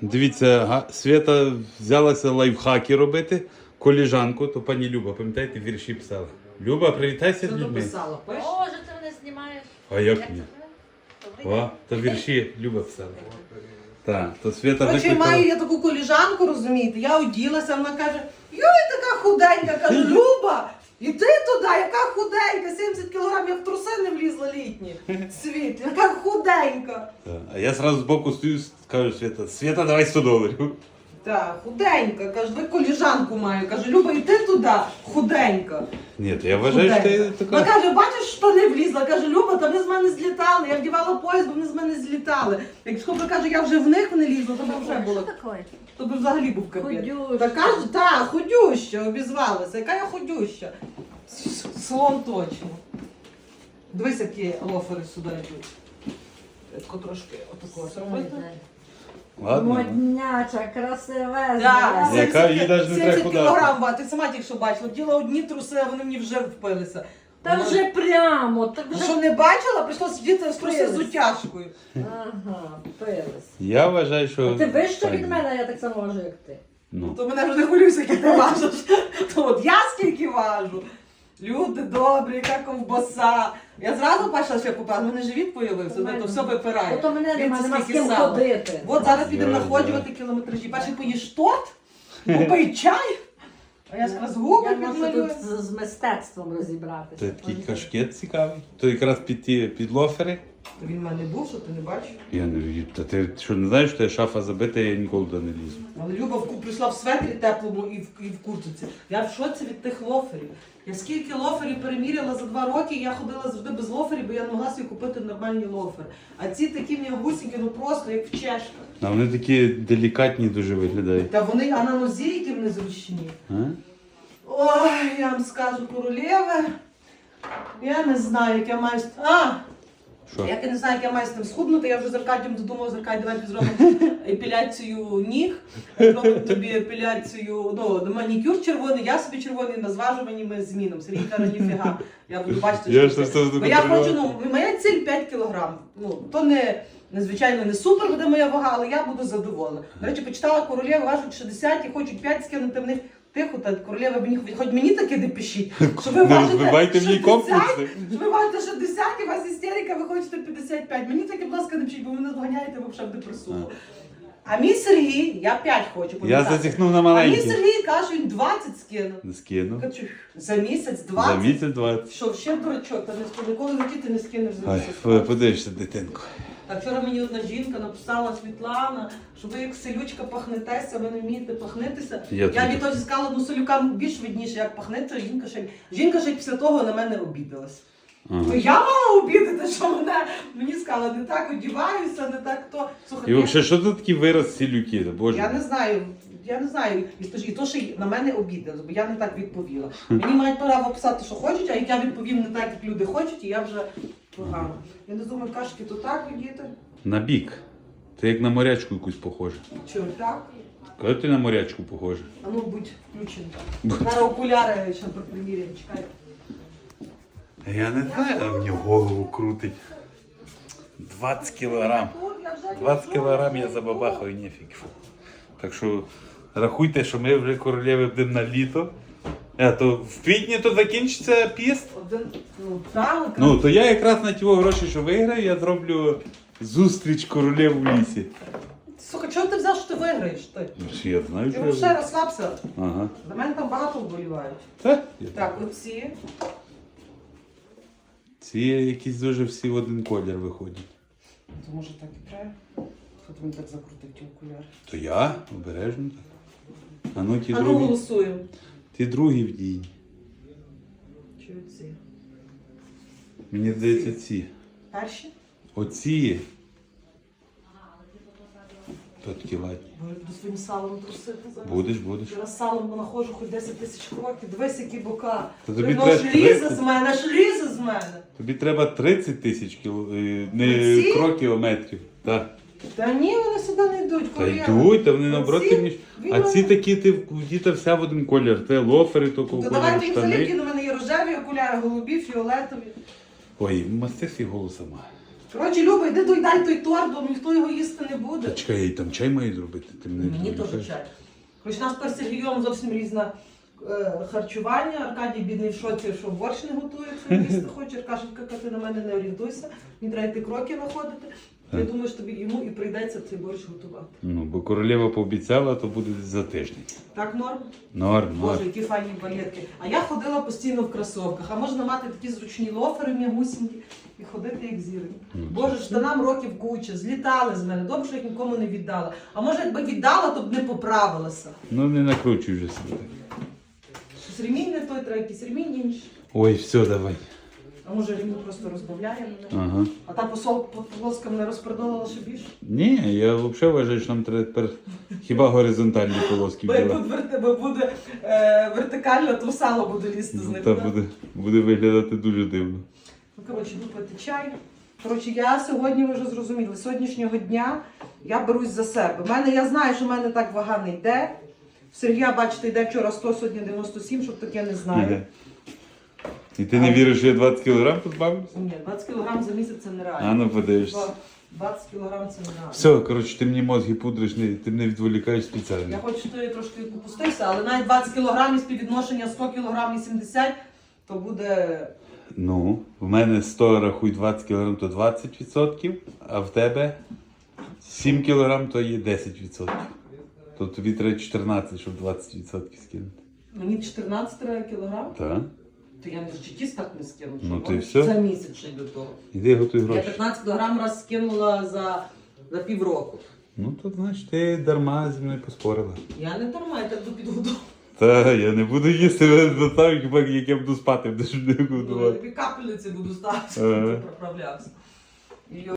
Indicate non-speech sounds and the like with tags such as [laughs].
Дивіться, Свята взялася лайфхаки робити. Коліжанку, то пані Люба, пам'ятаєте, вірші писала. Люба, привітайся Що з людьми. дописала? Пиш? Боже, ти мене знімаєш. А як Як ні? це? О, то вірші Люба писала. Так, то Свята Коротше, викликала. маю я таку коліжанку, розумієте, я оділася, вона каже, йой, така худенька, каже, Люба, іди туди, яка худенька, 70 кілограм, я в труси не влізла літні. [laughs] Світ, яка худенька. А я зразу збоку стою, кажу Свята, Свята, давай 100 доларів. Так, худенька, каже, ви коліжанку маю. Каже, Люба, йди туди, худенька. Ні, то я вважаю, що ти Худенька. Вона така. каже, бачиш, що не влізла. Каже, Люба, та вони з мене злітали. Я вдівала пояс, бо вони з мене злітали. Якщо б каже, я вже в них не лізла, то б вже було. Що таке? То би взагалі був капець. Ходюща. Та кажу, так, ходюща, обізвалася. Яка я ходюща? С- Слон точно. Дивись, які лофери сюди йдуть. Тако трошки отако зробити. Ладно. Модняча, красивезна. Так, Яка їй навіть не треба 70 худати. кілограм, ба, ти сама тільки що бачила. Діла одні труси, а вони мені вже впилися. Та вже прямо, так вже. Що не бачила, прийшлося сидіти з труси з утяжкою. Ага, пились. Я вважаю, що. А ти вище від мене, я так само можу, як ти. Ну. То мене вже не хвилюйся, скільки ти важиш. То от я скільки важу. Люди добрі, яка ковбаса. Я зразу бачила, що я купила, в мене живіт появився, де то все випирає. Ото мене нема, Дивіться, нема з скільки ким сала. ходити. От зараз підемо Ой, находжувати кілометражі. Перший поїш торт, попий [laughs] чай, а я якраз губи Я можу підмалюю. тут з, з мистецтвом розібратися. Це такий кашкет цікавий. То якраз під ті під Він в мене був, що ти не бачив. Я не вірю. Та ти що не знаєш, що я шафа забита, я ніколи туди не лізу. Але Люба в ку- прийшла в светрі теплому і в, і в куртці. Я в шоці від тих лоферів. Я скільки лоферів переміряла за два роки, я ходила завжди без лоферів, бо я не могла собі купити нормальні лофери. А ці такі м'ягусінькі, ну просто як в чешках. А вони такі делікатні дуже виглядають. Та вони, а на нозі які вони зручні. А? Ой, я вам скажу, королеви. Я не знаю, як я маю. А! Що? Як я не знаю, як я маю з тим схуднути, я вже з Аркадієм додумала, з Аркадієм давай зробимо [laughs] епіляцію ніг, зробимо тобі епіляцію, ну, манікюр червоний, я собі червоний, на зважуванні ми зміном. Сергій каже, ніфіга. Я буду бачити, Я що це. Бо я хочу, ну, моя ціль 5 кілограм. Ну, то не, не звичайно не супер буде моя вага, але я буду задоволена. До речі, почитала королеви важуть 60 і хочуть 5 скинути в них. Тихо, та королева мені хоч мені таке не пишіть. Що ви Не важите розбивайте мені 60, комплекси. що ви важите 60, і у вас істерика, ви хочете 55. Мені таке, будь ласка, не пишіть, бо ви мене зганяєте взагалі в депресуху. А мій Сергій, я 5 хочу Я зазіхнув на А мій. Сергій каже, він 20 скинув. Не скину. Кажу, За місяць За 20? місяць 20. Що, ще дурачок, та ніколи в житті ти не скинеш за місяць. ви подивишся, дитинку. А вчора мені одна жінка написала Світлана, що ви як селючка пахнетеся, ви не вмієте пахнитися. Я Я, відтоді сказала, ну селюкам більш видніше, як пахнеться, жінка ще жінка ще після того на мене обідалась. Ага. Ну я мала обідати, що мене мені сказали, не так одіваюся, не так то. Слухай, І я- взагалі, що це такий вираз сілюки? Боже. я не знаю, я не знаю. І то, і то, що на мене обідали, бо я не так відповіла. Мені мають право писати, що хочуть, а як я відповім не так, як люди хочуть, і я вже погано. Я не думаю, кашки то так одіти, На бік. Ти як на морячку якусь похожа. чи так. Коли ти на морячку похожа? А ну будь включений. Зараз окуляри ще приміряємо, чекай. Я не знаю, а мені голову крутить. 20 кілограм. 20 кілограм я забабахаю нефіг. Так що рахуйте, що ми вже королеви будемо на літо. А, то в квітні то закінчиться піст. Один, ну, так, Ну, то я якраз на ті гроші, що виграю, я зроблю зустріч королев у лісі. Слухай, чого ти взяв, що ти виграєш? Ти? Ну, що я знаю, Ти що вже я... розслабся. Ага. На мене там багато вболівають. Так? Я Так, оці. Ці якісь дуже всі в один колір виходять. То може так і треба? Хто мені так закрутив ті окуляри? То я обережно так. А ну ті А ну другі. голосуємо. Ті другі в дій. Чи оці? Мені здається, ці. Перші? Оці. То такі ладні. Бо я буду своїм салом трусити зараз. Будеш, будеш. Зараз салом находжу хоч 10 тисяч кроків. Дивись, які бока. Та тобі Воно ж треба лізе 30. з мене, аж лізе з мене. Тобі треба 30 тисяч кіло... е, не Оці? кроків, а метрів. Так. Та ні, вони сюди не йдуть. Та Коріяни. йдуть, та вони наоборот Оці? темніш. Він А ці такі, ти діта вся в один колір. Це лофери, то То колір давайте їм заліпки, штани. на мене є рожеві окуляри, голубі, фіолетові. Ой, масти свій голос сама. Коротше, Люба, йди доїдай той торт, бо ніхто його їсти не буде. Та чекай, я їй там чай маю зробити. Ти мене Мені теж чай. Хоч у нас тепер з Сергієм зовсім різне е, харчування. Аркадій бідний в шоці, що борщ не готується, їсти хоче. Каже, «Ка, ти на мене не орієнтуйся, мені треба йти кроки знаходити. Я думаю, що тобі йому і прийдеться цей борщ готувати. Ну, бо королева пообіцяла, то буде десь за тиждень. Так, норм? Норм, Боже, норм. які файні балетки. А я ходила постійно в кросовках, а можна мати такі зручні лофери м'ягусінькі і ходити як зірень. Ну, Боже, штанам років куча, злітали з мене. Добре, що я нікому не віддала. А може, якби віддала, то б не поправилася. Ну не накручуй вже себе. Щось ремінь не той, треба якийсь ремінь інший. Ой, все, давай. А може ремінь просто розбавляє мене. Ага. А та посол полоска мене розпродала ще більше. Ні, я взагалі вважаю, що нам треба тепер хіба горизонтальні полоски Бо як буде, верти- бо буде е, вертикально, то сало буде лізти з Ну, них. Та да? буде, буде виглядати дуже дивно. Ну, коротше, йду пити чай. Коротше, я сьогодні ви вже зрозуміли, з сьогоднішнього дня я берусь за себе. У мене, я знаю, що в мене так вага не йде. В Сергія, бачите, йде вчора 100, сьогодні 97, щоб таке не знаю. І ти не віриш, що я 20 кг позбавлюся? Ні, 20 кг за місяць це нереально. А ну подивишся. 20 кг це нереально. Все, коротше, ти мені мозги пудриш, ти мене відволікаєш спеціально. Я хочу, що ти трошки попустився, але навіть 20 кг співвідношення 100 кг і 70, то буде Ну, в мене 100 рахуй 20 кг, то 20%, а в тебе 7 кг, то є 10%. То тобі треба 14, щоб 20% скинути. мені 14 треба кілограм, Так? То я не в житті так не скину. Ну, от все. За місяць ще до того. Іди готуй Я гроші. 15 кг раз скинула за, за півроку. Ну, то значить ти дарма зі мною поспорила. Я не дарма, я так до підгодову. Та я не буду їсти того, хіба як я буду спати, будеш не Я годувати. тобі капельниці буду ставити, щоб ти проправлявся. І